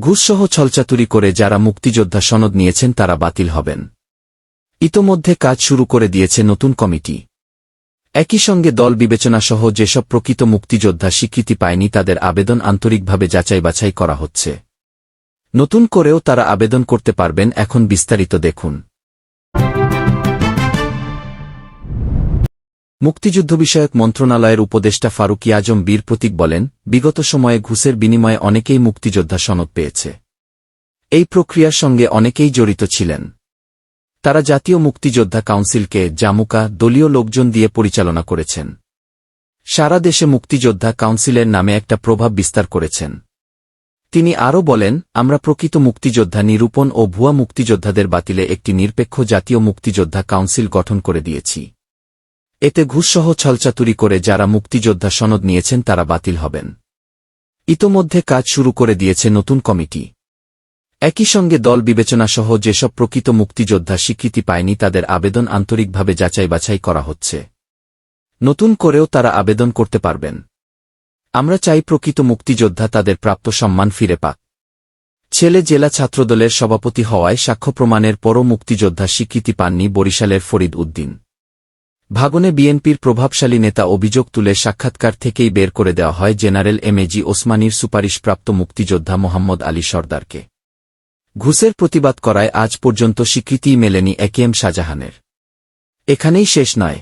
ঘুষসহ ছলচাতুরি করে যারা মুক্তিযোদ্ধা সনদ নিয়েছেন তারা বাতিল হবেন। ইতোমধ্যে কাজ শুরু করে দিয়েছে নতুন কমিটি। একই সঙ্গে দল বিবেচনাসহ যেসব প্রকৃত মুক্তিযোদ্ধা স্বীকৃতি পায়নি তাদের আবেদন আন্তরিকভাবে যাচাই বাছাই করা হচ্ছে। নতুন করেও তারা আবেদন করতে পারবেন, এখন বিস্তারিত দেখুন। মুক্তিযুদ্ধ বিষয়ক মন্ত্রণালয়ের উপদেষ্টা ফারুকি আজম বীর প্রতীক বলেন, বিগত সময়ে ঘুষের বিনিময়ে অনেকেই মুক্তিযোদ্ধা সনদ পেয়েছে। এই প্রক্রিয়ার সঙ্গে অনেকেই জড়িত ছিলেন। তারা জাতীয় মুক্তিযোদ্ধা কাউন্সিলকে জামুকা দলীয় লোকজন দিয়ে পরিচালনা করেছেন। সারা দেশে মুক্তিযোদ্ধা কাউন্সিলের নামে একটা প্রভাব বিস্তার করেছেন। তিনি আরও বলেন, আমরা প্রকৃত মুক্তিযোদ্ধা নিরূপণ ও ভুয়া মুক্তিযোদ্ধাদের বাতিলে একটি নিরপেক্ষ জাতীয় মুক্তিযোদ্ধা কাউন্সিল গঠন করে দিয়েছি। এতে ঘুষসহ ছলচাতুরি করে যারা মুক্তিযোদ্ধা সনদ নিয়েছেন তারা বাতিল হবেন। ইতোমধ্যে কাজ শুরু করে দিয়েছে নতুন কমিটি। একই সঙ্গে দল বিবেচনাসহ যেসব প্রকৃত মুক্তিযোদ্ধা স্বীকৃতি পায়নি তাদের আবেদন আন্তরিকভাবে যাচাই বাছাই করা হচ্ছে। নতুন করেও তারা আবেদন করতে পারবেন। আমরা চাই প্রকৃত মুক্তিযোদ্ধা তাদের প্রাপ্ত সম্মান ফিরে পাক। ছেলে জেলা ছাত্রদলের সভাপতি হওয়ায় সাক্ষ্য প্রমাণের পরও মুক্তিযোদ্ধা স্বীকৃতি পাননি বরিশালের ফরিদ উদ্দিন। ভাগনে বিএনপির প্রভাবশালী নেতা অভিযোগ তুলে সাক্ষাৎকার থেকেই বের করে দেওয়া হয় জেনারেল এমএজি ওসমানীর সুপারিশপ্রাপ্ত মুক্তিযোদ্ধা মোহাম্মদ আলী সর্দারকে। ঘুষের প্রতিবাদ করায় আজ পর্যন্ত স্বীকৃতিই মেলেনি একেএম শাহজাহানের। এখানেই শেষ নয়।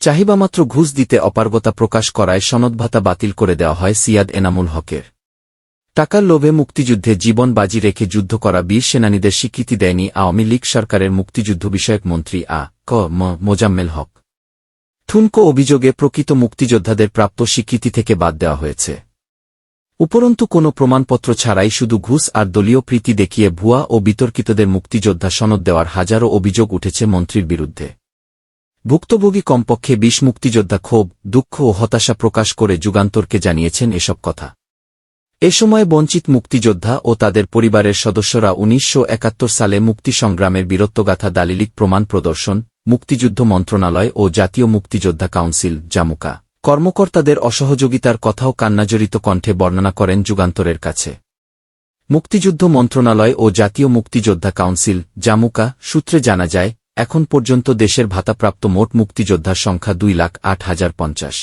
চাহিবামাত্র ঘুষ দিতে অপারগতা প্রকাশ করায় সনদ ভাতা বাতিল করে দেওয়া হয় সিয়াদ এনামুল হকের। টাকার লোভে মুক্তিযুদ্ধে জীবন বাজি রেখে যুদ্ধ করা বীর সেনানীদের স্বীকৃতি দেয়নি আওয়ামী লীগ সরকারের মুক্তিযুদ্ধ বিষয়ক মন্ত্রী আ ক ম মোজাম্মেল হক। ঠুনকো অভিযোগে প্রকৃত মুক্তিযোদ্ধাদের প্রাপ্ত স্বীকৃতি থেকে বাদ দেওয়া হয়েছে। উপরন্তু কোনো প্রমাণপত্র ছাড়াই শুধু ঘুষ আর দলীয় প্রীতি দেখিয়ে ভুয়া ও বিতর্কিতদের মুক্তিযোদ্ধা সনদ দেওয়ার হাজারো অভিযোগ উঠেছে মন্ত্রীর বিরুদ্ধে। ভুক্তভোগী কমপক্ষে বিশ মুক্তিযোদ্ধা ক্ষোভ, দুঃখ ও হতাশা প্রকাশ করে যুগান্তরকে জানিয়েছেন এসব কথা। এ সময় বঞ্চিত মুক্তিযোদ্ধা ও তাদের পরিবারের সদস্যরা উনিশশো একাত্তর সালে মুক্তি সংগ্রামের বীরত্বগাথা দালিলিক প্রমাণ প্রদর্শন মুক্তিযুদ্ধ মন্ত্রণালয় ও জাতীয় মুক্তিযোদ্ধা কাউন্সিল, জামুকা। কর্মকর্তাদের অসহযোগিতার কথাও কান্নাজড়িত কণ্ঠে বর্ণনা করেন যুগান্তরের কাছে। মুক্তিযুদ্ধ মন্ত্রণালয় ও জাতীয় মুক্তিযোদ্ধা কাউন্সিল, জামুকা, সূত্রে জানা যায়, এখন পর্যন্ত দেশের ভাতাপ্রাপ্ত মোট মুক্তিযোদ্ধার সংখ্যা দুই লাখ আট হাজার পঞ্চাশ।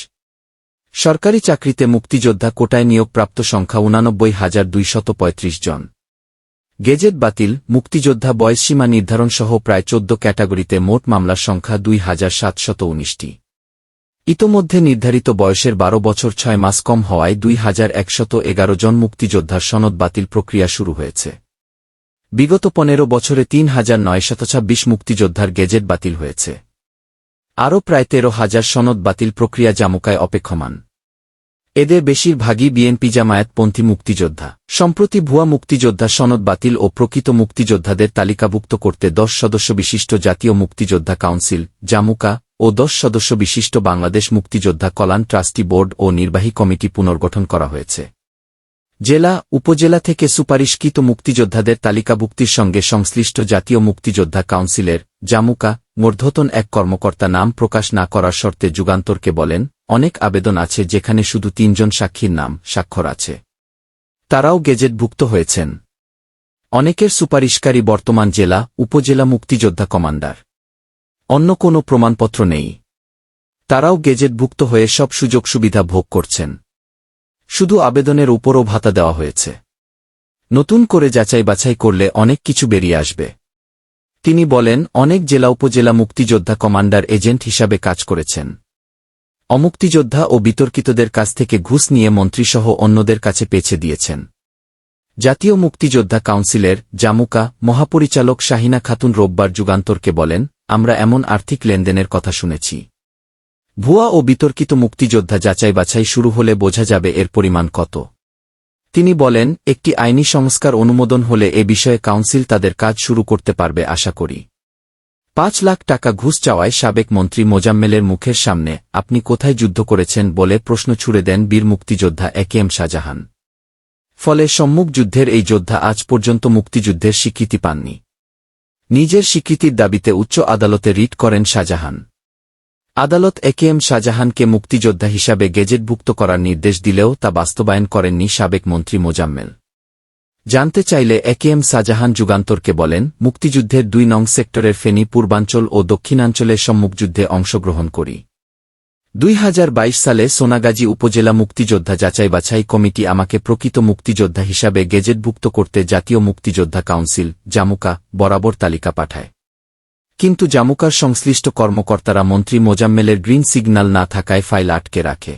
সরকারি চাকরিতে মুক্তিযোদ্ধা কোটায় নিয়োগপ্রাপ্ত সংখ্যা উনানব্বই হাজার দুইশত পঁয়ত্রিশ জন। গেজেট বাতিল, মুক্তিযোদ্ধা বয়সসীমা নির্ধারণসহ প্রায় চোদ্দ ক্যাটাগরিতে মোট মামলার সংখ্যা দুই হাজার সাতশত উনিশটি। ইতোমধ্যে নির্ধারিত বয়সের বারো বছর ছয় মাস কম হওয়ায় দুই হাজার একশত এগারো জন মুক্তিযোদ্ধার সনদ বাতিল প্রক্রিয়া শুরু হয়েছে। বিগত পনেরো বছরে তিন হাজার নয়শত ছাব্বিশ মুক্তিযোদ্ধার গেজেট বাতিল হয়েছে। আরও প্রায় তেরো হাজার সনদ বাতিল প্রক্রিয়া জামুকায় অপেক্ষমান। এদের বেশিরভাগই বিএনপি জামায়াতপন্থী মুক্তিযোদ্ধা। সম্প্রতি ভুয়া মুক্তিযোদ্ধা সনদ বাতিল ও প্রকৃত মুক্তিযোদ্ধাদের তালিকাভুক্ত করতে দশ সদস্য বিশিষ্ট জাতীয় মুক্তিযোদ্ধা কাউন্সিল, জামুকা, ও দশ সদস্য বিশিষ্ট বাংলাদেশ মুক্তিযোদ্ধা কল্যাণ ট্রাস্টি বোর্ড ও নির্বাহী কমিটি পুনর্গঠন করা হয়েছে। জেলা, উপজেলা থেকে সুপারিশকৃত মুক্তিযোদ্ধাদের তালিকাভুক্তির সঙ্গে সংশ্লিষ্ট জাতীয় মুক্তিযোদ্ধা কাউন্সিলের, জামুকা, মূর্ধতন এক কর্মকর্তা নাম প্রকাশ না করার শর্তে যুগান্তরকে বলেন অনেক আবেদন আছে যেখানে শুধু তিনজন সাক্ষীর নাম, স্বাক্ষর আছে। তারাও গেজেটভুক্ত হয়েছেন। অনেকের সুপারিশকারী বর্তমান জেলা, উপজেলা মুক্তিযোদ্ধা কমান্ডার। অন্য কোনো প্রমাণপত্র নেই। তারাও গেজেটভুক্ত হয়ে সব সুযোগ সুবিধা ভোগ করছেন। শুধু আবেদনের উপরও ভাতা দেওয়া হয়েছে। নতুন করে যাচাই বাছাই করলে অনেক কিছু বেরিয়ে আসবে। তিনি বলেন, অনেক জেলা উপজেলা মুক্তিযোদ্ধা কমান্ডার এজেন্ট হিসাবে কাজ করেছেন। অমুক্তিযোদ্ধা ও বিতর্কিতদের কাছ থেকে ঘুষ নিয়ে মন্ত্রীসহ অন্যদের কাছে পেছে দিয়েছেন। জাতীয় মুক্তিযোদ্ধা কাউন্সিলের জামুকা মহাপরিচালক শাহিনা খাতুন রোববার যুগান্তরকে বলেন, আমরা এমন আর্থিক লেনদেনের কথা শুনেছি। ভুয়া ও বিতর্কিত মুক্তিযোদ্ধা যাচাই বাছাই শুরু হলে বোঝা যাবে এর পরিমাণ কত। তিনি বলেন, একটি আইনি সংস্কার অনুমোদন হলে এ বিষয়ে কাউন্সিল তাদের কাজ শুরু করতে পারবে আশা করি। পাঁচ লাখ টাকা ঘুষ চাওয়ায় সাবেক মন্ত্রী মোজাম্মেলের মুখের সামনে, আপনি কোথায় যুদ্ধ করেছেন বলে প্রশ্ন ছুড়ে দেন বীর মুক্তিযোদ্ধা এ একেএম শাহজাহান। ফলে সম্মুখ যুদ্ধের এই যোদ্ধা আজ পর্যন্ত মুক্তিযুদ্ধের স্বীকৃতি পাননি। নিজের স্বীকৃতির দাবিতে উচ্চ আদালতে রিট করেন শাহজাহান। আদালত একেএম শাহজাহানকে মুক্তিযোদ্ধা হিসাবে গেজেটভুক্ত করার নির্দেশ দিলেও তা বাস্তবায়ন করেননি সাবেক মন্ত্রী মোজাম্মেল। জানতে চাইলে একে এম শাহজাহান যুগান্তরকে বলেন মুক্তিযুদ্ধের দুই নং সেক্টরের ফেনী, পূর্বাঞ্চল ও দক্ষিণাঞ্চলের সম্মুখযুদ্ধে অংশগ্রহণ করি। দুই হাজার বাইশ সালে সোনাগাজী উপজেলা মুক্তিযোদ্ধা যাচাই বাছাই কমিটি আমাকে প্রকৃত মুক্তিযোদ্ধা হিসাবে গেজেটভুক্ত করতে জাতীয় মুক্তিযোদ্ধা কাউন্সিল, জামুকা, বরাবর তালিকা পাঠায়। কিন্তু জামুকার সংশ্লিষ্ট কর্মকর্তারা মন্ত্রী মোজাম্মেলের গ্রিন সিগন্যাল না থাকায় ফাইল আটকে রাখে।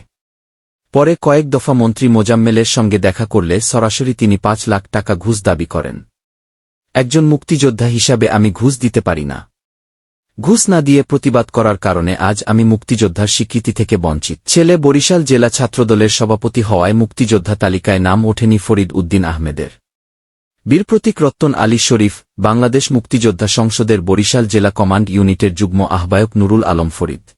পরে কয়েক দফা মন্ত্রী মোজাম্মেলের সঙ্গে দেখা করলে সরাসরি তিনি পাঁচ লাখ টাকা ঘুষ দাবি করেন। একজন মুক্তিযোদ্ধা হিসাবে আমি ঘুষ দিতে পারি না। ঘুষ না দিয়ে প্রতিবাদ করার কারণে আজ আমি মুক্তিযোদ্ধার স্বীকৃতি থেকে বঞ্চিত। ছেলে বরিশাল জেলা ছাত্রদলের সভাপতি হওয়ায় মুক্তিযোদ্ধা তালিকায় নাম ওঠেনি ফরিদ উদ্দিন আহমেদের। বীরপ্রতীক রত্তন আলী শরীফ, বাংলাদেশ মুক্তিযোদ্ধা সংসদের বরিশাল জেলা কমান্ড ইউনিটের যুগ্ম আহ্বায়ক নুরুল আলম ফরিদ।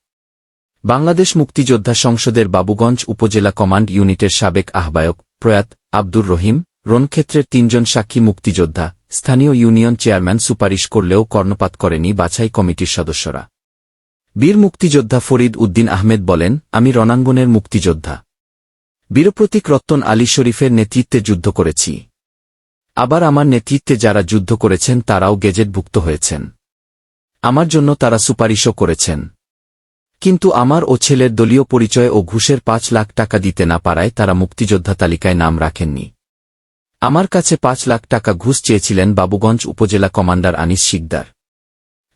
বাংলাদেশ মুক্তিযোদ্ধা সংসদের বাবুগঞ্জ উপজেলা কমান্ড ইউনিটের সাবেক আহ্বায়ক প্রয়াত আব্দুর রহিম, রণক্ষেত্রের তিনজন সাক্ষী মুক্তিযোদ্ধা, স্থানীয় ইউনিয়ন চেয়ারম্যান সুপারিশ করলেও কর্ণপাত করেনি বাছাই কমিটির সদস্যরা। বীর মুক্তিযোদ্ধা ফরিদ উদ্দিন আহমেদ বলেন, আমি রণাঙ্গনের মুক্তিযোদ্ধা। বীরপ্রতীক রত্তন আলী শরীফের নেতৃত্বে যুদ্ধ করেছি। আবার আমার নেতৃত্বে যারা যুদ্ধ করেছেন তারাও গেজেটভুক্ত হয়েছেন। আমার জন্য তারা সুপারিশও করেছেন। কিন্তু আমার ও ছেলের দলীয় পরিচয় ও ঘুষের পাঁচ লাখ টাকা দিতে না পারায় তারা মুক্তিযোদ্ধা তালিকায় নাম রাখেননি। আমার কাছে পাঁচ লাখ টাকা ঘুষ চেয়েছিলেন বাবুগঞ্জ উপজেলা কমান্ডার আনিস শিকদার।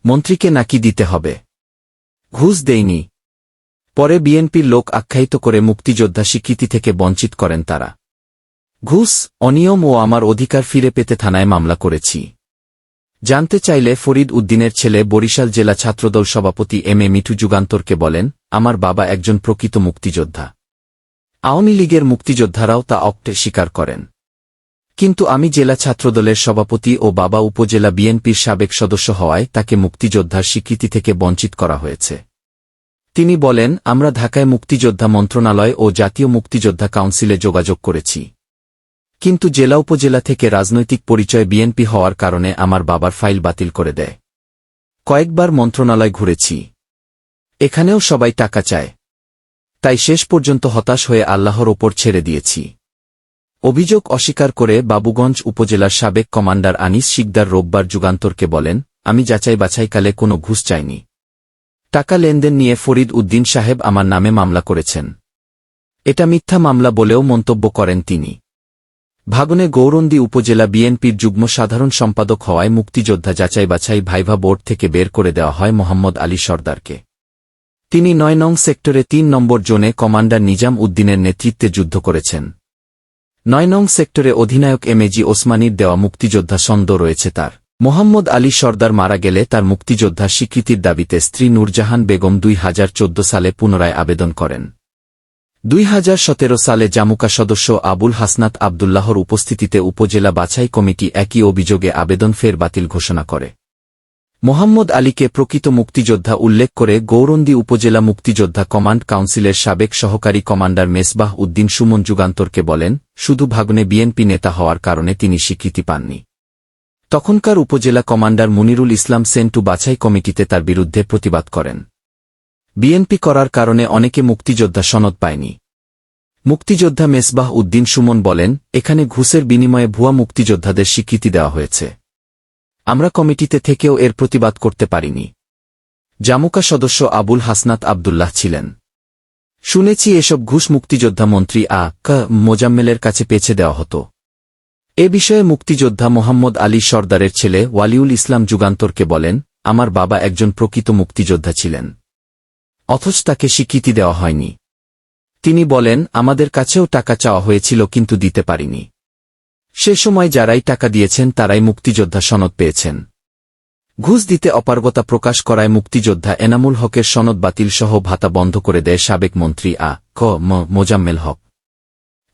মন্ত্রীকে নাকি দিতে হবে? ঘুষ দেয়নি পরে বিএনপির লোক আখ্যায়িত করে মুক্তিযোদ্ধা স্বীকৃতি থেকে বঞ্চিত করেন তারা। ঘুষ, অনিয়ম ও আমার অধিকার ফিরে পেতে থানায় মামলা করেছি। জানতে চাইলে ফরিদ উদ্দিনের ছেলে বরিশাল জেলা ছাত্রদল সভাপতি এম এ মিঠু যুগান্তরকে বলেন, আমার বাবা একজন প্রকৃত মুক্তিযোদ্ধা। আওয়ামী লীগের মুক্তিযোদ্ধারাও তা অক্টে স্বীকার করেন। কিন্তু আমি জেলা ছাত্রদলের সভাপতি ও বাবা উপজেলা বিএনপির সাবেক সদস্য হওয়ায় তাকে মুক্তিযোদ্ধার স্বীকৃতি থেকে বঞ্চিত করা হয়েছে। তিনি বলেন, আমরা ঢাকায় মুক্তিযোদ্ধা মন্ত্রণালয় ও জাতীয় মুক্তিযোদ্ধা কাউন্সিলে যোগাযোগ করেছি। কিন্তু জেলা উপজেলা থেকে রাজনৈতিক পরিচয় বিএনপি হওয়ার কারণে আমার বাবার ফাইল বাতিল করে দেয়। কয়েকবার মন্ত্রণালয় ঘুরেছি। এখানেও সবাই টাকা চায়। তাই শেষ পর্যন্ত হতাশ হয়ে আল্লাহর ওপর ছেড়ে দিয়েছি। অভিযোগ অস্বীকার করে বাবুগঞ্জ উপজেলার সাবেক কমান্ডার আনিস শিকদার রোববার যুগান্তরকে বলেন, আমি যাচাই বাছাইকালে কোনো ঘুষ চাইনি। টাকা লেনদেন নিয়ে ফরিদ উদ্দিন সাহেব আমার নামে মামলা করেছেন। এটা মিথ্যা মামলা বলেও মন্তব্য করেন তিনি। ভাগনে গৌরন্দী উপজেলা বিএনপির যুগ্ম সাধারণ সম্পাদক হওয়ায় মুক্তিযোদ্ধা যাচাই বাছাই ভাইভা বোর্ড থেকে বের করে দেওয়া হয় মোহাম্মদ আলী সর্দারকে। তিনি নয় নং সেক্টরে তিন নম্বর জোনে কমান্ডার নিজাম উদ্দিনের নেতৃত্বে যুদ্ধ করেছেন। নয় নং সেক্টরে অধিনায়ক এমএজি ওসমানীর দেওয়া মুক্তিযোদ্ধা ছন্দ রয়েছে তার। মোহাম্মদ আলী সর্দার মারা গেলে তার মুক্তিযোদ্ধা স্বীকৃতির দাবিতে স্ত্রী নূরজাহান বেগম দুই হাজার চোদ্দ সালে পুনরায় আবেদন করেন। দুই হাজার সতেরো সালে জামুকা সদস্য আবুল হাসনাত আবদুল্লাহর উপস্থিতিতে উপজেলা বাছাই কমিটি একই অভিযোগে আবেদন ফের বাতিল ঘোষণা করে। মোহাম্মদ আলীকে প্রকৃত মুক্তিযোদ্ধা উল্লেখ করে গৌরন্দী উপজেলা মুক্তিযোদ্ধা কমান্ড কাউন্সিলের সাবেক সহকারী কমান্ডার মেসবাহ উদ্দিন সুমন যুগান্তরকে বলেন, শুধু ভাগ্নে বিএনপি নেতা হওয়ার কারণে তিনি স্বীকৃতি পাননি। তখনকার উপজেলা কমান্ডার মুনিরুল ইসলাম সেন্টু বাছাই কমিটিতে তার বিরুদ্ধে প্রতিবাদ করেন। বিএনপি করার কারণে অনেকে মুক্তিযোদ্ধা সনদ পায়নি। মুক্তিযোদ্ধা মেসবাহ উদ্দিন সুমন বলেন, এখানে ঘুষের বিনিময়ে ভুয়া মুক্তিযোদ্ধাদের স্বীকৃতি দেওয়া হয়েছে। আমরা কমিটিতে থেকেও এর প্রতিবাদ করতে পারিনি। জামুকা সদস্য আবুল হাসনাত আবদুল্লাহ ছিলেন। শুনেছি এসব ঘুষ মুক্তিযোদ্ধা মন্ত্রী আ, ক, মোজাম্মেলের কাছে পেছে দেওয়া হতো। এ বিষয়ে মুক্তিযোদ্ধা মোহাম্মদ আলী সর্দারের ছেলে ওয়ালিউল ইসলাম যুগান্তরকে বলেন, আমার বাবা একজন প্রকৃত মুক্তিযোদ্ধা ছিলেন। অথচ তাকে স্বীকৃতি দেওয়া হয়নি। তিনি বলেন, আমাদের কাছেও টাকা চাওয়া হয়েছিল কিন্তু দিতে পারিনি। সে সময় যারাই টাকা দিয়েছেন তারাই মুক্তিযোদ্ধা সনদ পেয়েছেন। ঘুষ দিতে অপারগতা প্রকাশ করায় মুক্তিযোদ্ধা এনামুল হকের সনদ বাতিল সহ ভাতা বন্ধ করে দেয় সাবেক মন্ত্রী আ, ক, ম, মোজাম্মেল হক।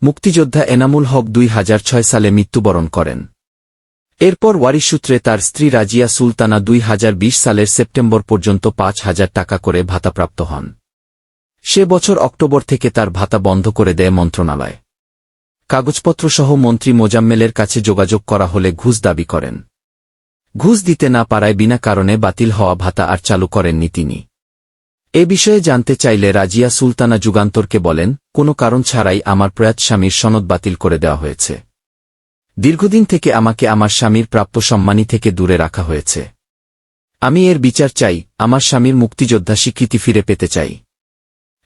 মুক্তিযোদ্ধা এনামুল হক দুই হাজার ছয় সালে মৃত্যুবরণ করেন। এরপর ওয়ারিশ সূত্রে তার স্ত্রী রাজিয়া সুলতানা দুই হাজার বিশ সালের সেপ্টেম্বর পর্যন্ত পাঁচ হাজার টাকা করে ভাতাপ্রাপ্ত হন। সে বছর অক্টোবর থেকে তার ভাতা বন্ধ করে দেয় মন্ত্রণালয়। কাগজপত্রসহ মন্ত্রী মোজাম্মেলের কাছে যোগাযোগ করা হলে ঘুষ দাবি করেন। ঘুষ দিতে না পারায় বিনা কারণে বাতিল হওয়া ভাতা আর চালু করেননি তিনি। এ বিষয়ে জানতে চাইলে রাজিয়া সুলতানা যুগান্তরকে বলেন, কোনো কারণ ছাড়াই আমার প্রয়াত স্বামীর সনদ বাতিল করে দেওয়া হয়েছে। দীর্ঘদিন থেকে আমাকে আমার স্বামীর প্রাপ্য সম্মানী থেকে দূরে রাখা হয়েছে। আমি এর বিচার চাই, আমার স্বামীর মুক্তিযোদ্ধা স্বীকৃতি ফিরে পেতে চাই।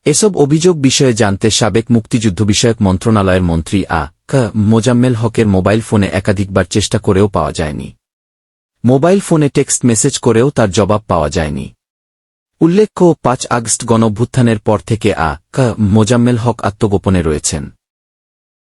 এসব অভিযোগ বিষয়ে জানতে সাবেক মুক্তিযুদ্ধ বিষয়ক মন্ত্রণালয়ের মন্ত্রী আ ক মোজাম্মেল হকের মোবাইল ফোনে একাধিকবার চেষ্টা করেও পাওয়া যায়নি। মোবাইল ফোনে টেক্সট মেসেজ করেও তার জবাব পাওয়া যায়নি। উল্লেখ্য, পাঁচ আগস্ট গণভ্যুত্থানের পর থেকে আ ক মোজাম্মেল হক আত্মগোপনে রয়েছেন।